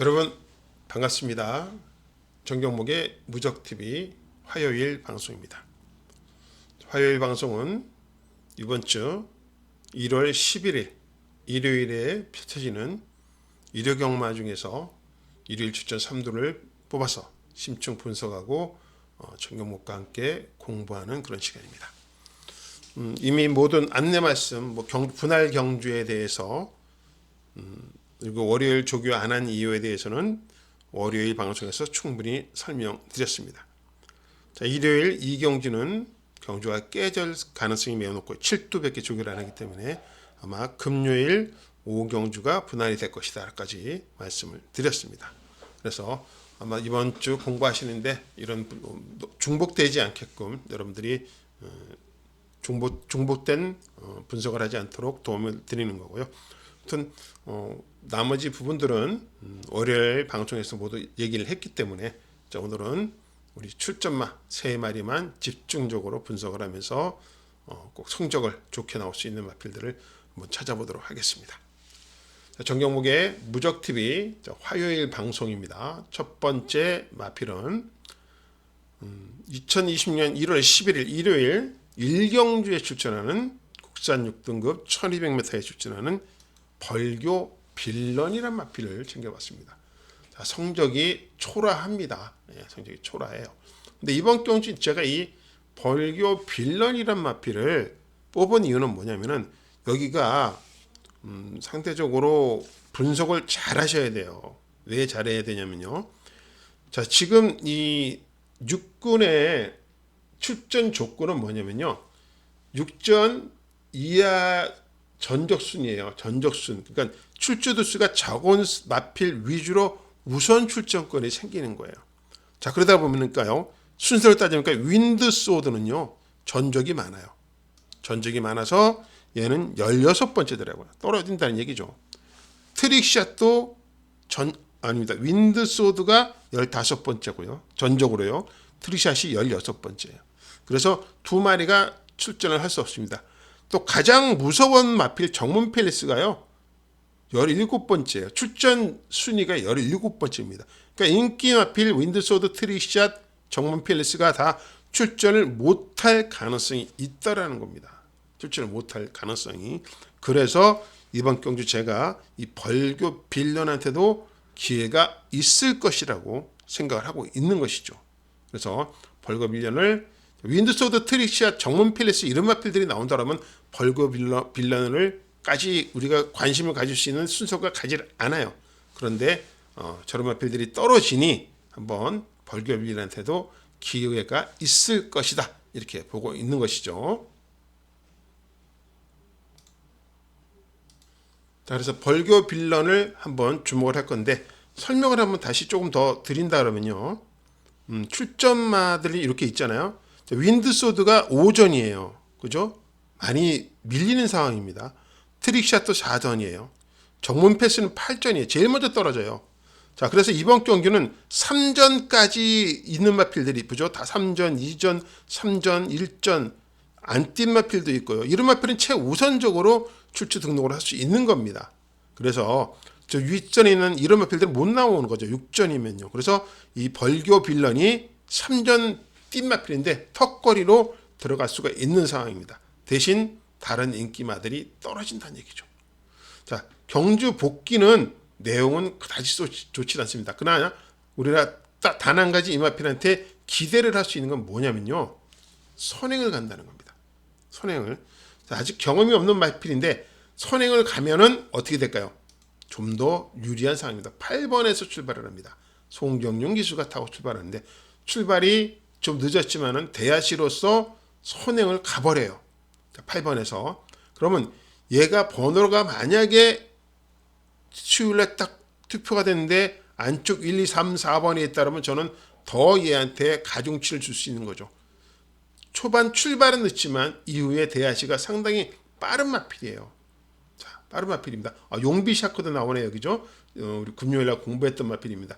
여러분 반갑습니다. 정경목의 무적TV 화요일 방송입니다. 화요일 방송은 이번 주 1월 11일 일요일에 펼쳐지는 일요경마 중에서 일요일 추천 3두를 뽑아서 심층 분석하고 어, 정경목과 함께 공부하는 그런 시간입니다. 음, 이미 모든 안내 말씀, 뭐 경, 분할 경주에 대해서 그리고 월요일 조교 안 한 이유에 대해서는 월요일 방송에서 충분히 설명드렸습니다. 자, 일요일 이경주는 경주가 깨질 가능성이 매우 높고 7두밖에 조교를 안 하기 때문에 아마 금요일 오경주가 분할이 될 것이다까지 말씀을 드렸습니다. 그래서 아마 이번 주 공부하시는데 이런 중복되지 않게끔 여러분들이 어, 중복, 중복된 어, 분석을 하지 않도록 도움을 드리는 거고요. 아무튼 어, 나머지 부분들은 음, 월요일 방송에서 모두 얘기를 했기 때문에 자, 오늘은 우리 출전마 세 마리만 집중적으로 분석을 하면서 어, 꼭 성적을 좋게 나올 수 있는 마필들을 한번 찾아보도록 하겠습니다. 자, 정경목의 무적 TV 화요일 방송입니다. 첫 번째 마필은 음, 2020년 1월 11일 일요일 일경주에 출전하는 국산 6등급 1200m에 출전하는 벌교 빌런이란 마필을 챙겨봤습니다. 자, 성적이 초라합니다. 예, 성적이 초라해요. 근데 이번 경주 제가 이 벌교 빌런이란 마필을 뽑은 이유는 뭐냐면은 여기가 음, 상대적으로 분석을 잘 하셔야 돼요. 왜 잘해야 되냐면요. 자, 지금 이 육군의 출전 조건은 뭐냐면요. 육전 이하 전적순이에요. 전적순. 그러니까 출조도 수가 적은 마필 위주로 우선 출전권이 생기는 거예요. 자, 그러다 보니까요. 순서를 따지니까 윈드 소드는요. 전적이 많아요. 전적이 많아서 얘는 16번째더라고요. 떨어진다는 얘기죠. 트릭샷도 전 아닙니다. 윈드 소드가 15번째고요. 전적으로요. 트릭샷이 16번째예요. 그래서 두 마리가 출전을 할 수 없습니다. 또 가장 무서운 마필 정문 팰리스가요. 17번째예요. 출전 순위가 17번째입니다. 그러니까 인기 마필 윈드소드 트리샷 정문 팰리스가 다 출전을 못할 가능성이 있다라는 겁니다. 출전을 못할 가능성이. 그래서 이번 경주 제가 이 벌교 빌런한테도 기회가 있을 것이라고 생각을 하고 있는 것이죠. 그래서 벌교 빌런을 윈드소드 트릭시아 정문 필리스 이런 마필들이 나온다라면 벌거 빌런, 빌런을 까지 우리가 관심을 가질 수 있는 순서가 가질 않아요. 그런데 어, 저런 마필들이 떨어지니 한번 벌교 빌런한테도 기회가 있을 것이다 이렇게 보고 있는 것이죠. 자, 그래서 벌교 빌런을 한번 주목을 할 건데 설명을 한번 다시 조금 더 드린다 그러면요. 음, 출전마들이 이렇게 있잖아요. 윈드소드가 5전이에요. 그죠? 많이 밀리는 상황입니다. 트릭샷도 4전이에요. 정문 패스는 8전이에요. 제일 먼저 떨어져요. 자, 그래서 이번 경기는 3전까지 있는 마필들이 이쁘죠? 다 3전, 2전, 3전, 1전, 안 뛴 마필도 있고요. 이런 마필은 최우선적으로 출주 등록을 할 수 있는 겁니다. 그래서 저 윗전에 있는 이런 마필들은 못 나오는 거죠. 6전이면요. 그래서 이 벌교 빌런이 3전 띵마필인데 턱걸이로 들어갈 수가 있는 상황입니다. 대신 다른 인기마들이 떨어진다는 얘기죠. 자, 경주 복귀는 내용은 그다지 좋지 않습니다. 그러나 우리가 단 한 가지 이마필한테 기대를 할 수 있는 건 뭐냐면요. 선행을 간다는 겁니다. 선행을. 자, 아직 경험이 없는 마필인데 선행을 가면은 어떻게 될까요? 좀 더 유리한 상황입니다. 8번에서 출발을 합니다. 송정용 기수가 타고 출발하는데 출발이 좀 늦었지만은 대야시로서 선행을 가버려요. 8번에서. 그러면 얘가 번호가 만약에 수요일에 딱 투표가 됐는데 안쪽 1, 2, 3, 4번에 있다면 저는 더 얘한테 가중치를 줄 수 있는 거죠. 초반 출발은 늦지만 이후에 대야시가 상당히 빠른 마필이에요. 자, 빠른 마필입니다. 아, 용비 샤크도 나오네요. 그죠? 어, 우리 금요일날 공부했던 마필입니다.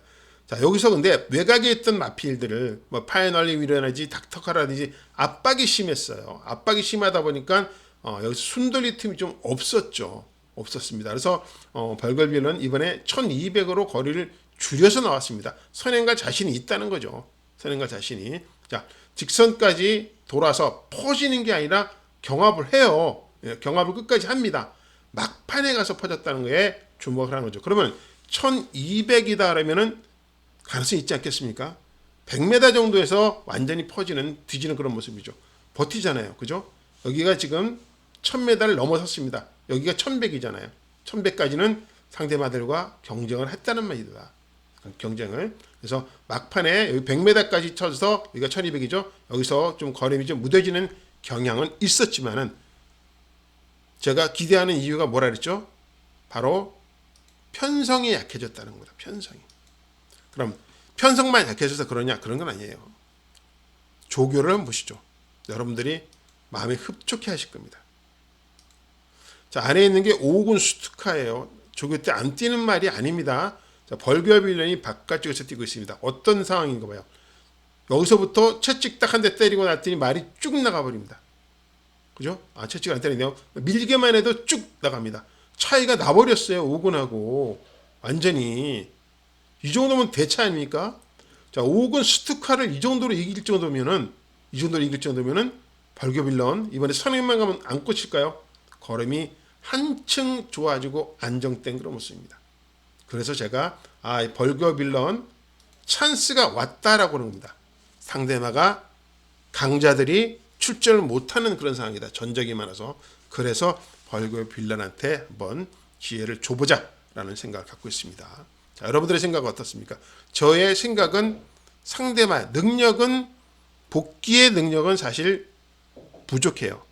자, 여기서 근데 외곽에 있던 마필들을 뭐 파이널리 위라든지 닥터카라든지 압박이 심했어요. 압박이 심하다 보니까 어, 여기서 순돌이 틈이 좀 없었죠. 없었습니다. 그래서 어, 벌걸비는 이번에 1200으로 거리를 줄여서 나왔습니다. 선행갈 자신이 있다는 거죠. 선행갈 자신이. 자, 직선까지 돌아서 퍼지는 게 아니라 경합을 해요. 예, 경합을 끝까지 합니다. 막판에 가서 퍼졌다는 거에 주목을 하는 거죠. 그러면 1200이다 그러면은 가능성이 있지 않겠습니까? 100m 정도에서 완전히 퍼지는 뒤지는 그런 모습이죠. 버티잖아요. 그죠? 여기가 지금 1000m를 넘어섰습니다. 여기가 1100이잖아요. 1100까지는 상대마들과 경쟁을 했다는 말이다. 경쟁을. 그래서 막판에 여기 100m까지 쳐서 여기가 1200이죠. 여기서 좀 걸음이 좀 무뎌지는 경향은 있었지만은 제가 기대하는 이유가 뭐라 그랬죠? 바로 편성이 약해졌다는 겁니다. 편성이. 그럼 편성만 약해져서 그러냐? 그런 건 아니에요. 조교를 보시죠. 여러분들이 마음에 흡족해 하실 겁니다. 자, 안에 있는 게 오군 수투카예요. 조교 때 안 뛰는 말이 아닙니다. 자, 벌교 빌런이 바깥쪽에서 뛰고 있습니다. 어떤 상황인가 봐요. 여기서부터 채찍 딱 한 대 때리고 났더니 말이 쭉 나가버립니다. 그죠? 아, 채찍 안 때리네요. 밀기만 해도 쭉 나갑니다. 차이가 나버렸어요. 오군하고. 완전히. 이 정도면 대차 아닙니까? 자, 오군 스투카를 이 정도로 이길 정도면은, 이 정도로 이길 정도면은, 벌교 빌런, 이번에 선행만 가면 안 꽂힐까요? 걸음이 한층 좋아지고 안정된 그런 모습입니다. 그래서 제가, 아, 이 벌교 빌런, 찬스가 왔다라고 하는 겁니다. 상대마가 강자들이 출전을 못하는 그런 상황이다. 전적이 많아서. 그래서 벌교 빌런한테 한번 기회를 줘보자라는 생각을 갖고 있습니다. 자, 여러분들의 생각은 어떻습니까? 저의 생각은 상대만 능력은 복귀의 능력은 사실 부족해요.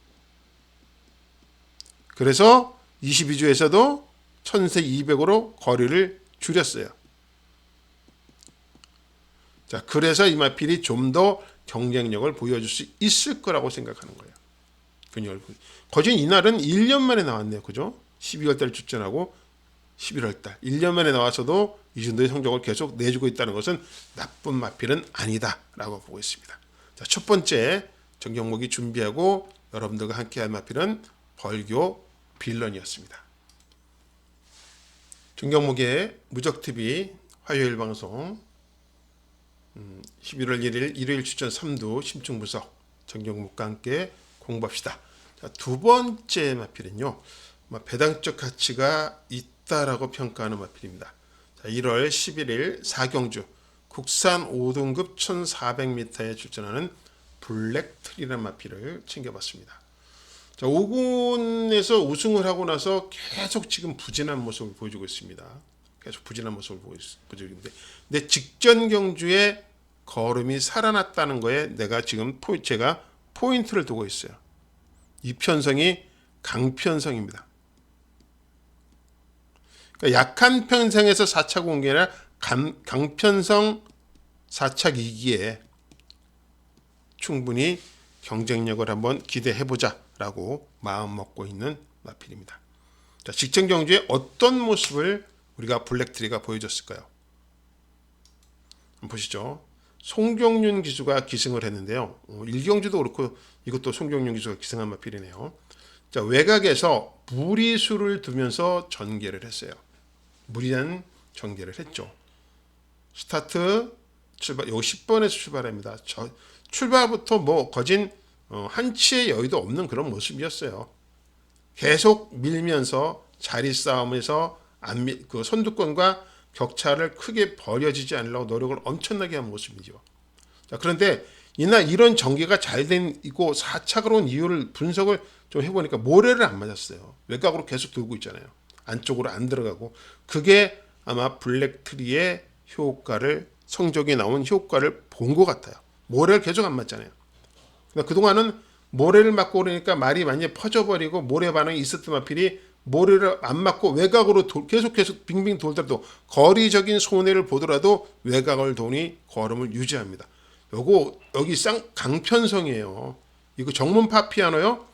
그래서 22주에서도 1000세 200으로 거리를 줄였어요. 자, 그래서 이마필이 좀 더 경쟁력을 보여줄 수 있을 거라고 생각하는 거예요. 보여. 거진 이날은 1년 만에 나왔네요. 그죠? 12월 달 출전하고 11월 달 1년 만에 나와서도 이 정도의 성적을 계속 내주고 있다는 것은 나쁜 마필은 아니다라고 보고 있습니다. 자, 첫 번째 정경목이 준비하고 여러분들과 함께 할 마필은 벌교 빌런이었습니다. 정경목의 무적TV 화요일 방송 11월 1일 일요일 추천 3두 심층 분석 정경목과 함께 공부합시다. 자, 두 번째 마필은요. 뭐 배당적 가치가 있 다라고 평가하는 마필입니다. 자, 1월 11일 사경주 국산 5등급 1400m에 출전하는 블랙트리라는 마필을 챙겨봤습니다. 자, 5군에서 우승을 하고 나서 계속 지금 부진한 모습을 보여주고 있습니다. 계속 부진한 모습을 보여주고 있는데, 근데 직전 경주에 걸음이 살아났다는 거에 내가 지금 포, 제가 포인트를 두고 있어요. 이 편성이 강편성입니다. 그러니까 약한 편성에서 4차 공개나 강, 강편성 4차 기기에 충분히 경쟁력을 한번 기대해 보자라고 마음 먹고 있는 마필입니다. 자, 직전 경주에 어떤 모습을 우리가 블랙트리가 보여줬을까요? 보시죠. 송경윤 기수가 기승을 했는데요. 어, 일경주도 그렇고 이것도 송경윤 기수가 기승한 마필이네요. 자, 외곽에서 무리수를 두면서 전개를 했어요. 무리한 전개를 했죠. 스타트 출발, 요 10번에서 출발합니다. 저, 출발부터 뭐 거진 어, 한치의 여유도 없는 그런 모습이었어요. 계속 밀면서 자리 싸움에서 안 밀, 그 선두권과 격차를 크게 벌여지지 않으려고 노력을 엄청나게 한 모습이죠. 자, 그런데 이날 이런 전개가 잘 되고 사착으로 온 이유를 분석을 좀 해보니까 모래를 안 맞았어요. 외곽으로 계속 돌고 있잖아요. 안쪽으로 안 들어가고 그게 아마 블랙트리의 효과를 성적이 나온 효과를 본 것 같아요. 모래를 계속 안 맞잖아요. 그러니까 그동안은 모래를 맞고 그러니까 말이 많이 퍼져버리고 모래 반응이 있었던 마필이 모래를 안 맞고 외곽으로 도, 계속 계속 빙빙 돌더라도 거리적인 손해를 보더라도 외곽을 도니 걸음을 유지합니다. 요거 여기 쌍 강편성이에요. 이거 정문 파피아노요.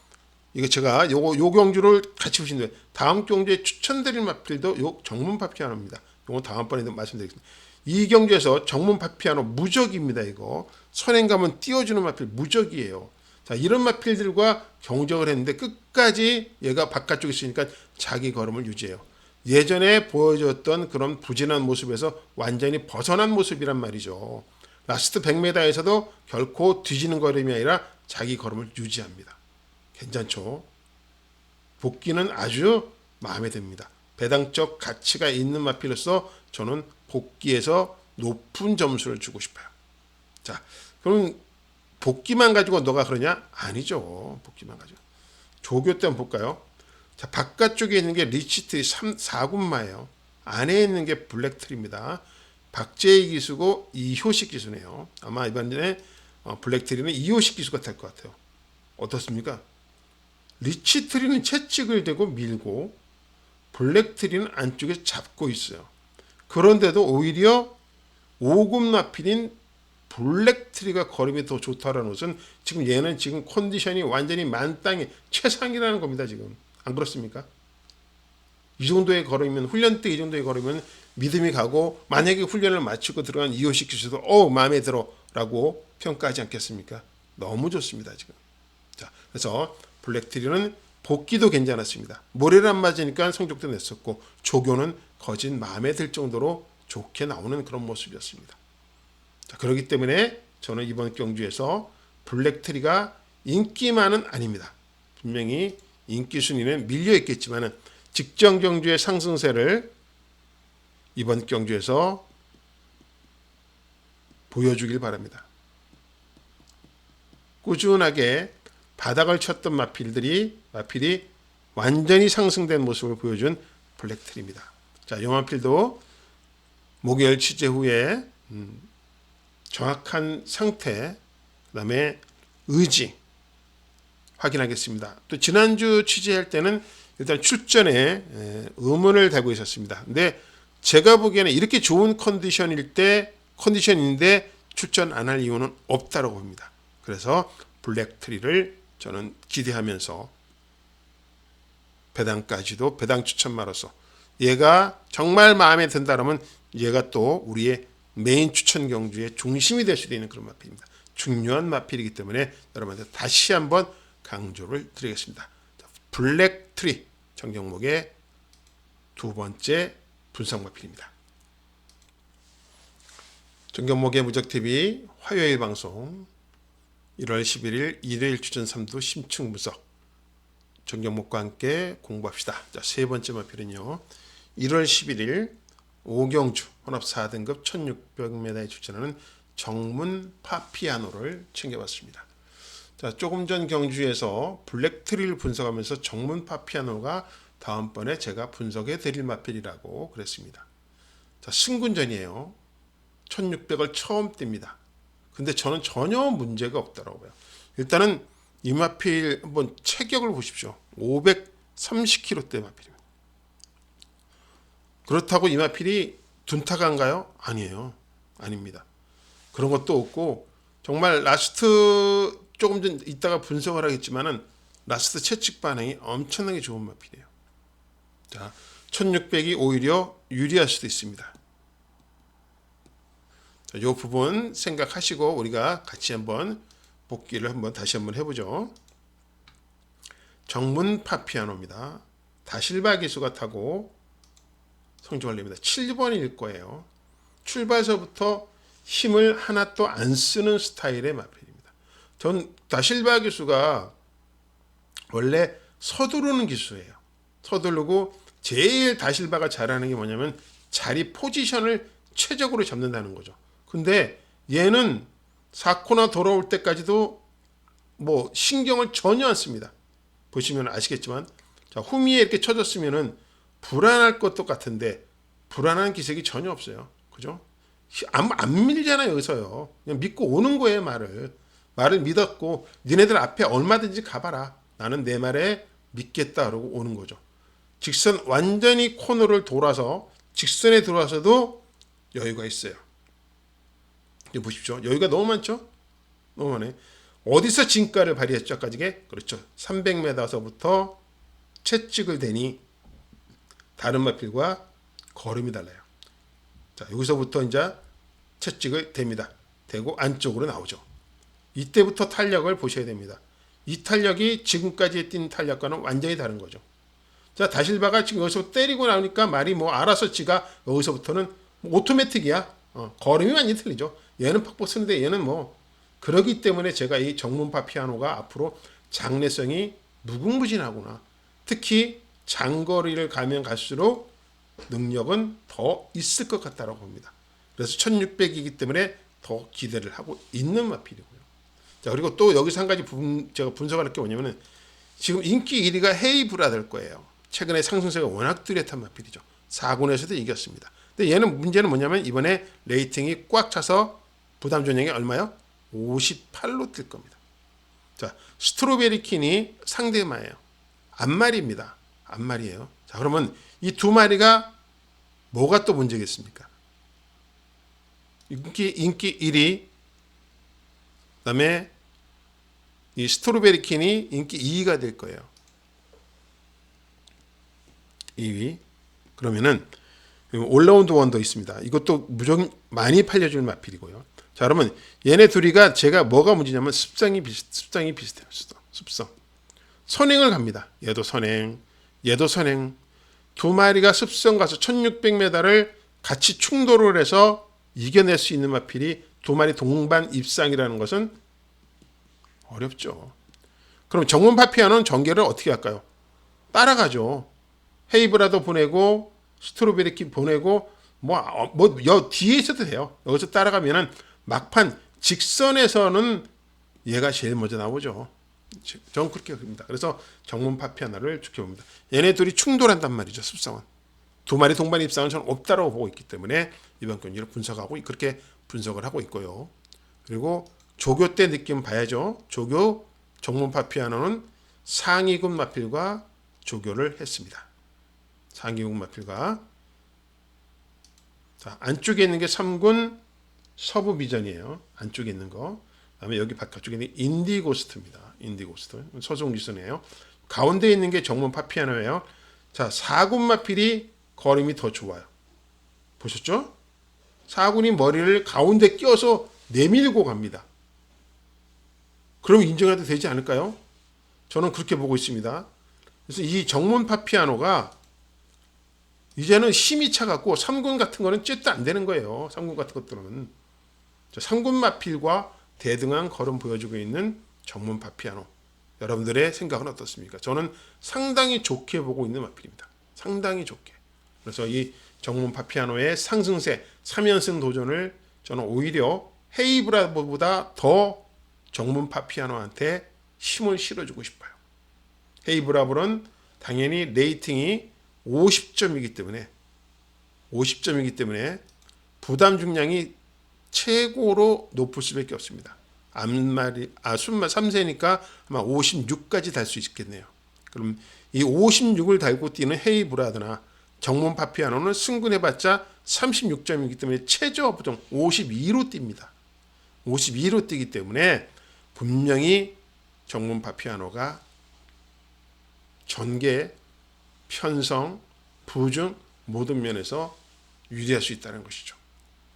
이거 제가 요거 요 경주를 같이 보시는데 다음 경주에 추천드릴 마필도 요 정문 파피아노입니다. 요거 다음번에도 말씀드리겠습니다. 이 경주에서 정문 파피아노 무적입니다. 이거 선행 가면 띄워주는 마필 무적이에요. 자 이런 마필들과 경적을 했는데 끝까지 얘가 바깥쪽에 있으니까 자기 걸음을 유지해요. 예전에 보여줬던 그런 부진한 모습에서 완전히 벗어난 모습이란 말이죠. 라스트 100m에서도 결코 뒤지는 걸음이 아니라 자기 걸음을 유지합니다. 괜찮죠? 복귀는 아주 마음에 듭니다. 배당적 가치가 있는 마필로서 저는 복귀에서 높은 점수를 주고 싶어요. 자, 그럼 복귀만 가지고 너가 그러냐? 아니죠. 복귀만 가지고. 조교 때 한번 볼까요? 자, 바깥쪽에 있는 게 리치트리 3, 4군마예요. 안에 있는 게 블랙트리입니다. 박재희 기수고 이효식 기수네요. 아마 이번에 어, 블랙트리는 이효식 기수가 될 것 같아요. 어떻습니까? 리치트리는 채찍을 대고 밀고 블랙트리는 안쪽에 잡고 있어요. 그런데도 오히려 오금 나필인 블랙트리가 걸음이 더 좋다라는 것은 지금 얘는 지금 컨디션이 완전히 만땅의 최상이라는 겁니다. 지금 안 그렇습니까? 이 정도의 걸음이면 훈련 때 이 정도의 걸음이면 믿음이 가고 만약에 훈련을 마치고 들어간 이호식 기수도 어 마음에 들어라고 평가하지 않겠습니까? 너무 좋습니다 지금. 자 그래서 블랙트리는 복귀도 괜찮았습니다. 모래를 안 맞으니까 성적도 냈었고 조교는 거진 마음에 들 정도로 좋게 나오는 그런 모습이었습니다. 자, 그렇기 때문에 저는 이번 경주에서 블랙트리가 인기만은 아닙니다. 분명히 인기 순위는 밀려 있겠지만은 직전 경주의 상승세를 이번 경주에서 보여주길 바랍니다. 꾸준하게 바닥을 쳤던 마필들이 마필이 완전히 상승된 모습을 보여준 블랙트리입니다. 자, 영마필도 목요일 취재 후에 음, 정확한 상태, 그다음에 의지 확인하겠습니다. 또 지난주 취재할 때는 일단 출전에 에, 의문을 달고 있었습니다. 근데 제가 보기에는 이렇게 좋은 컨디션일 때 컨디션인데 출전 안 할 이유는 없다고 봅니다. 그래서 블랙트리를 저는 기대하면서 배당까지도 배당 추천마로서 얘가 정말 마음에 든다라면 얘가 또 우리의 메인 추천 경주의 중심이 될 수도 있는 그런 마필입니다. 중요한 마필이기 때문에 여러분한테 다시 한번 강조를 드리겠습니다. 블랙 트리 정경목의 두 번째 분석 마필입니다. 정경목의 무적 TV 화요일 방송 1월 11일 일요일 추천 3두 심층 분석 정경목과 함께 공부합시다. 자, 세 번째 마필은요. 1월 11일 오경주 혼합 4등급 1600m에 출전하는 정문 파피아노를 챙겨봤습니다. 자, 조금 전 경주에서 블랙트리를 분석하면서 정문 파피아노가 다음번에 제가 분석해 드릴 마필이라고 그랬습니다. 자, 승군전이에요. 1600을 처음 띱니다. 근데 저는 전혀 문제가 없더라고요. 일단은 이 마필 한번 체격을 보십시오. 530kg대 마필입니다. 그렇다고 이 마필이 둔탁한가요? 아니에요. 아닙니다. 그런 것도 없고 정말 라스트 조금 전 이따가 분석을 하겠지만은 라스트 채찍 반응이 엄청나게 좋은 마필이에요. 자, 1600이 오히려 유리할 수도 있습니다. 자, 이 부분 생각하시고 우리가 같이 한번 복기를 한번 다시 한번 해보죠. 정문 파피아노입니다. 다실바 기수가 타고 냅니다. 7번일 거예요. 출발서부터 힘을 하나도 안 쓰는 스타일의 마필입니다. 전 다실바 기수가 원래 서두르는 기수예요. 서두르고 제일 다실바가 잘하는 게 뭐냐면 자리 포지션을 최적으로 잡는다는 거죠. 근데 얘는 사코나 돌아올 때까지도 뭐 신경을 전혀 안 씁니다. 보시면 아시겠지만 자, 후미에 이렇게 쳐졌으면은 불안할 것도 같은데 불안한 기색이 전혀 없어요. 그죠? 안, 안 밀잖아요, 여기서요. 그냥 믿고 오는 거예요, 말을. 말을 믿었고, 니네들 앞에 얼마든지 가봐라. 나는 내 말에 믿겠다. 그러고 오는 거죠. 직선, 완전히 코너를 돌아서, 직선에 들어와서도 여유가 있어요. 이 보십시오. 여유가 너무 많죠? 너무 많네. 어디서 진가를 발휘했죠, 아까지게? 그렇죠. 300m서부터 채찍을 대니 다른 마필과 걸음이 달라요. 자, 여기서부터 이제 채찍을 댑니다. 대고 안쪽으로 나오죠. 이때부터 탄력을 보셔야 됩니다. 이 탄력이 지금까지 뛴 탄력과는 완전히 다른 거죠. 자 다실바가 지금 여기서 때리고 나오니까 말이 뭐 알아서 지가 여기서부터는 뭐 오토매틱이야. 어, 걸음이 많이 틀리죠. 얘는 팍팍 쓰는데 얘는 뭐 그러기 때문에 제가 이 정문파 피아노가 앞으로 장래성이 무궁무진하구나. 특히 장거리를 가면 갈수록 능력은 더 있을 것 같다라고 봅니다. 그래서 1600이기 때문에 더 기대를 하고 있는 마필이고요. 자 그리고 또 여기서 한 가지 분, 제가 분석할 게 뭐냐면은 지금 인기 1위가 헤이브라 될 거예요. 최근에 상승세가 워낙 뚜렷한 마필이죠. 4군에서도 이겼습니다. 근데 얘는 문제는 뭐냐면 이번에 레이팅이 꽉 차서 부담 전형이 얼마요? 58로 뜰 겁니다. 자, 스트로베리 킨이 상대마예요. 앞말입니다. 앞말이에요. 자, 그러면 이 두 마리가 뭐가 또 문제겠습니까? 인기 인기 1위 그 다음에 이 스트로베리 킨이 인기 2위가 될 거예요. 2위. 그러면은 올라운드 원도 있습니다. 이것도 무조건 많이 팔려줄 마필이고요. 자, 그러면 얘네 둘이가 제가 뭐가 문제냐면 습성이 비슷, 습성이 비슷해요. 습성. 습성. 선행을 갑니다. 얘도 선행, 얘도 선행. 두 마리가 습성 가서 1600m를 같이 충돌을 해서 이겨낼 수 있는 마필이 두 마리 동반 입상이라는 것은 어렵죠. 그럼 정문 파피아노는 전개를 어떻게 할까요? 따라가죠. 헤이브라도 보내고 스트로베리키 보내고 뭐뭐여 뒤에 있어도 돼요. 여기서 따라가면은 막판 직선에서는 얘가 제일 먼저 나오죠. 저는 그렇게 봅니다. 그래서 정문 파피아나를 지켜봅니다. 얘네 둘이 충돌한단 말이죠. 습성은 두 마리 동반 입상은 저는 없다라고 보고 있기 때문에 이번 경기를 분석하고 그렇게 분석을 하고 있고요. 그리고 조교 때 느낌 봐야죠. 조교 정문 파피아노는 상위군 마필과 조교를 했습니다. 상위군 마필과 자 안쪽에 있는 게 3군 서부 비전이에요. 안쪽에 있는 거. 그다음에 여기 바깥쪽에 있는 인디고스트입니다. 인디고스트 서송지선이에요. 가운데 있는 게 정문 파피아노예요. 자 4군 마필이 걸음이 더 좋아요. 보셨죠? 4군이 머리를 가운데 끼워서 내밀고 갑니다. 그럼 인정해도 되지 않을까요? 저는 그렇게 보고 있습니다. 그래서 이 정문 파피아노가 이제는 힘이 차갖고 3군 같은 거는 쨘도 안 되는 거예요. 3군 같은 것들은. 3군 마필과 대등한 걸음 보여주고 있는 정문 파피아노. 여러분들의 생각은 어떻습니까? 저는 상당히 좋게 보고 있는 마필입니다. 상당히 좋게. 그래서 이 정문 파피아노의 상승세 3연승 도전을 저는 오히려 헤이브라보다 더 정문 파피아노한테 힘을 실어주고 싶어요. 헤이브라볼은 당연히 레이팅이 50점이기 때문에 50점이기 때문에 부담 중량이 최고로 높을 수밖에 없습니다. 앞말이 아 순말 3세니까 아마 56까지 달 수 있겠네요. 그럼 이 56을 달고 뛰는 헤이브라드나 정문 파피아노는 승군해봤자 36점이기 때문에 최저 부정 52로 뜁니다. 52로 뛰기 때문에 분명히 정문 파피아노가 전개, 편성, 부중 모든 면에서 유리할 수 있다는 것이죠.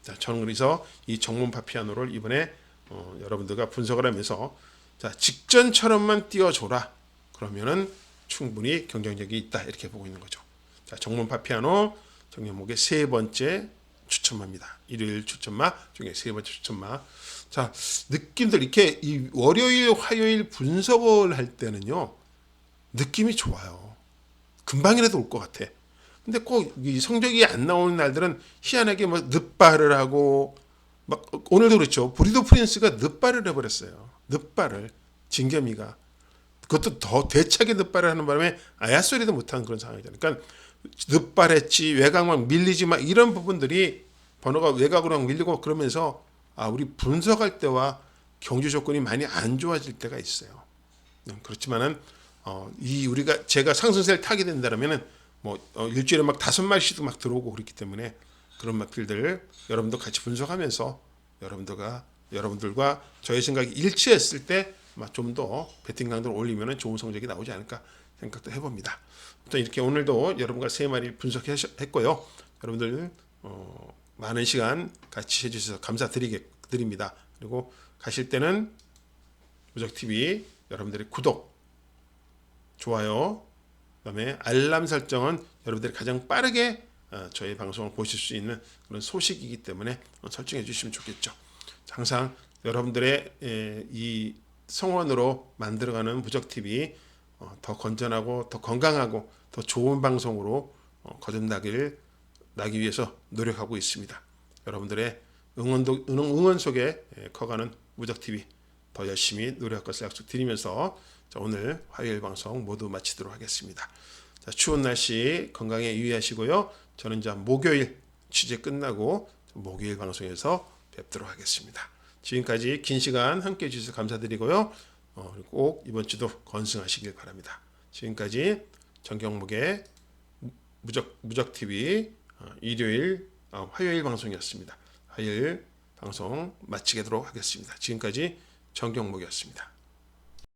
자, 저는 그래서 이 정문 파피아노를 이번에 어, 여러분들과 분석을 하면서 자 직전처럼만 띄워줘라. 그러면은 충분히 경쟁력이 있다 이렇게 보고 있는 거죠. 자 정문 파피아노 정연목의 세 번째 추천마입니다. 일요일 추천마 중에 세 번째 추천마. 자 느낌들 이렇게 이 월요일 화요일 분석을 할 때는요 느낌이 좋아요. 금방이라도 올 것 같아. 근데 꼭 이 성적이 안 나오는 날들은 희한하게 뭐 늦발을 하고 막 오늘도 그렇죠. 브리도 프린스가 늦발을 해버렸어요. 늦발을 진겸이가 그것도 더 대차게 늦발을 하는 바람에 아야 소리도 못하는 그런 상황이잖아요. 그러니까 늦발했지 외곽만 밀리지 마 이런 부분들이 번호가 외곽으로 밀리고 그러면서 아 우리 분석할 때와 경주 조건이 많이 안 좋아질 때가 있어요. 음, 그렇지만은 어, 이 우리가 제가 상승세를 타게 된다면은 뭐 어, 일주일에 막 다섯 마리씩도 막 들어오고 그렇기 때문에 그런 마필들 여러분도 같이 분석하면서 여러분들과 여러분들과 저의 생각이 일치했을 때 좀더 배팅 강도를 올리면 좋은 성적이 나오지 않을까 생각도 해봅니다. 또 이렇게 오늘도 여러분과 세 마리 분석했고요. 여러분들 어, 많은 시간 같이 해주셔서 감사드립니다. 그리고 가실 때는 무적 TV 여러분들의 구독, 좋아요, 그다음에 알람 설정은 여러분들이 가장 빠르게 어, 저희 방송을 보실 수 있는 그런 소식이기 때문에 어, 설정해 주시면 좋겠죠. 항상 여러분들의 에, 이 성원으로 만들어가는 무적 TV 어, 더 건전하고 더 건강하고 더 좋은 방송으로 어, 거듭나기를 나기 위해서 노력하고 있습니다. 여러분들의 응원도 응원, 속에 에, 커가는 무적 TV 더 열심히 노력할 것을 약속드리면서 자, 오늘 화요일 방송 모두 마치도록 하겠습니다. 자, 추운 날씨 건강에 유의하시고요. 저는 이제 목요일 취재 끝나고 목요일 방송에서 뵙도록 하겠습니다. 지금까지 긴 시간 함께 해주셔서 감사드리고요. 어, 꼭 이번 주도 건승하시길 바랍니다. 지금까지 정경목의 무적 무적 TV 어, 일요일 어, 화요일 방송이었습니다. 화요일 방송 마치도록 하겠습니다. 지금까지 정경목이었습니다.